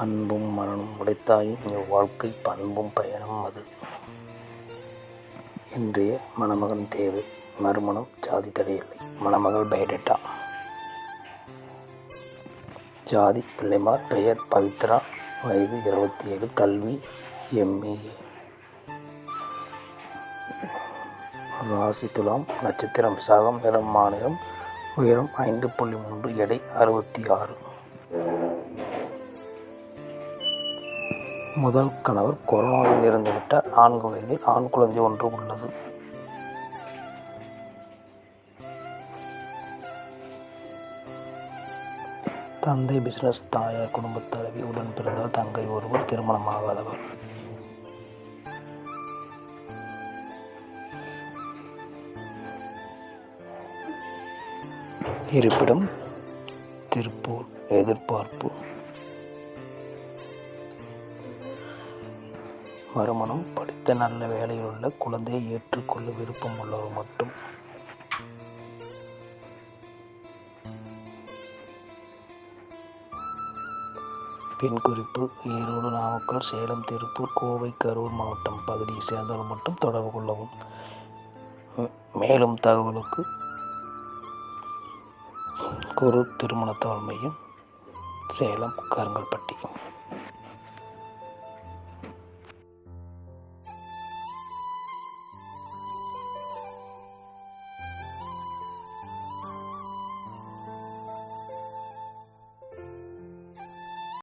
அன்பும் மரணம் உடைத்தாயின் இவ்வாழ்க்கை பண்பும் பயனும் அது. இன்றைய மணமகன் தேவை மறுமணம் ஜாதி தடையில்லை! மணமகள் பயோடேட்டா ஜாதி பிள்ளைமார் பெயர் பவித்ரா வயது இருபத்தி ஏழு கல்வி எம்.ஏ. ராசி துலாம் நட்சத்திரம் விசாகம் நிறம் மாநிலம் உயரம் ஐந்து புள்ளி மூன்று எடை அறுபத்தி ஆறு முதல் கணவர் கொரோனாவில் இறந்துவிட்டார் நான்கு வயதில் ஆண் குழந்தை ஒன்று உள்ளது. தந்தை பிசினஸ் தாயார் குடும்பத் தலைவி உடன் பிறந்தால் தங்கை ஒருவர் திருமணமாகாதவர். இருப்பிடம் திருப்பூர் எதிர்பார்ப்பு. மறுமணம் படித்த நல்ல வேலையில் உள்ள குழந்தையை ஏற்றுக்கொள்ள விருப்பம் உள்ளவர் மட்டும். பின் குறிப்பு ஈரோடு நாமக்கல் சேலம் திருப்பூர் கோவை கரூர் மாவட்டம் பகுதியை சேர்ந்தவர் மட்டும் தொடர்பு கொள்ளவும். மேலும் தகவலுக்கு குரு திருமணத்தவள் மையம் சேலம் கருங்கல்பட்டி.